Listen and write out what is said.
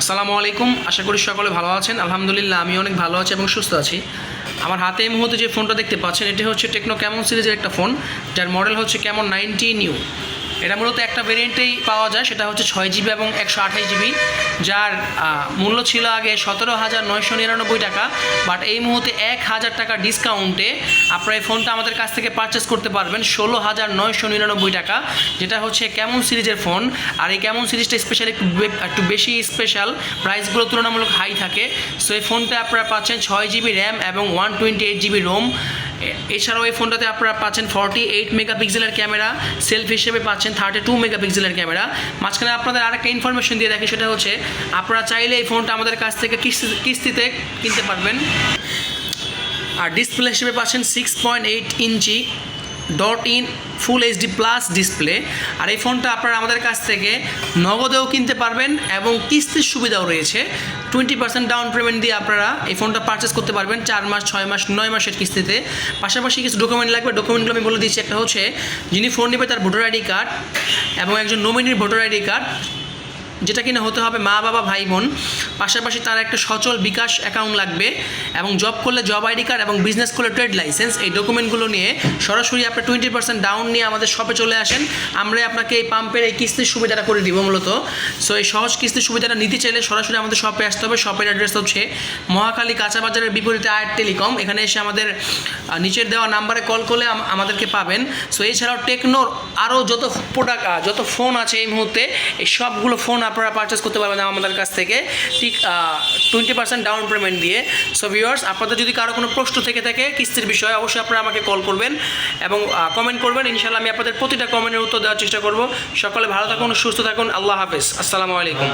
আসসালামু আলাইকুম। আশা করি সকলে ভালো আছেন। আলহামদুলিল্লাহ আমি অনেক ভালো আছি এবং সুস্থ আছি। আমার হাতে এই মুহূর্তে যে ফোনটা দেখতে পাচ্ছেন, এটি হচ্ছে টেকনো ক্যামন সিরিজের একটা ফোন, যার মডেল হচ্ছে ক্যামন নাইনটি নিউ এটা মূলত একটা ভেরিয়েন্টেই পাওয়া যায়, সেটা হচ্ছে ছয় জিবি এবং একশো আঠাশ জিবি যার মূল্য ছিল আগে সতেরো হাজার নয়শো নিরানব্বই টাকা বাট এই মুহূর্তে এক হাজার টাকা ডিসকাউন্টে আপনারা এই ফোনটা আমাদের কাছ থেকে পারচেস করতে পারবেন ষোলো হাজার নয়শো নিরানব্বই টাকা, যেটা হচ্ছে কেমন সিরিজের ফোন আর এই কেমন সিরিজটা স্পেশালি একটু একটু বেশি স্পেশাল প্রাইসগুলো তুলনামূলক হাই থাকে সো এই ফোনটা আপনারা পাচ্ছেন ছয় জিবি র্যাম এবং one twenty eight GB ROM এছাড়াও এই ফোনটাতে আপনারা পাচ্ছেন ফর্টি এইট মেগাপিক্সেলের ক্যামেরা সেলফ হিসেবে পাচ্ছেন থার্টি টু মেগাপিক্সেলের ক্যামেরা। মাঝখানে আপনাদের আরেকটা ইনফরমেশন দিয়ে রাখি, সেটা হচ্ছে আপনারা চাইলে এই ফোনটা আমাদের কাছ থেকে কিস্তি কিস্তিতে কিনতে পারবেন। আর ডিসপ্লে হিসেবে পাচ্ছেন six point eight inch dot in full HD plus display আর এই ফোনটা আপনারা আমাদের কাছ থেকে নগদেও কিনতে পারবেন এবং কিস্তির সুবিধাও রয়েছে। টোয়েন্টি পার্সেন্ট ডাউন পেমেন্ট দিয়ে আপনারা এই ফোনটা পারচেস করতে পারবেন চার মাস, ছয় মাস, নয় মাসের কিস্তিতে। পাশাপাশি কিছু ডকুমেন্ট লাগবে। ডকুমেন্টগুলো আমি বলে দিচ্ছি। একটা হচ্ছে, যিনি ফোন নেবে তার ভোটার আইডি কার্ড এবং একজন নমিনির ভোটার আইডি কার্ড যেটা কিনা হতে হবে মা, বাবা, ভাই, বোন। পাশাপাশি তার একটা সচল বিকাশ অ্যাকাউন্ট লাগবে এবং জব করলে জব আইডি কার্ড এবং বিজনেস করলে ট্রেড লাইসেন্স এই ডকুমেন্টগুলো নিয়ে সরাসরি আপনি টোয়েন্টি পার্সেন্ট ডাউন নিয়ে আমাদের শপে চলে আসেন। আমরা আপনাকে এই পাম্পের এই কিস্তির সুবিধাটা করে দিব মূলত। সো এই সহজ কিস্তির সুবিধাটা নিতে চাইলে সরাসরি আমাদের শপে আসতে হবে। শপের অ্যাড্রেস হচ্ছে মহাখালী কাঁচা বাজারের বিপরীতে আয়ার টেলিকম। এখানে এসে আমাদের নিচের দেওয়া নাম্বারে কল করলে আমাদেরকে পাবেন। সো এছাড়াও টেকনোর আরও যত প্রোডাক্ট যত ফোন আছে এই মুহূর্তে, এই সবগুলো ফোন আপনারা পারচেস করতে পারবেন আমাদের কাছ থেকে। ঠিক টোয়েন্টি পার্সেন্ট ডাউন পেমেন্ট দিয়ে। সো ভিউয়ার্স আপনাদের যদি কারও কোনো প্রশ্ন থেকে থাকে, কিস্তির বিষয়ে অবশ্যই আপনারা আমাকে কল করবেন এবং কমেন্ট করবেন। ইনশাল্লাহ আমি আপনাদের প্রতিটা কমেন্টের উত্তর দেওয়ার চেষ্টা করব। সকলে ভালো থাকুন, সুস্থ থাকুন। আল্লাহ হাফেজ। আসসালামু আলাইকুম।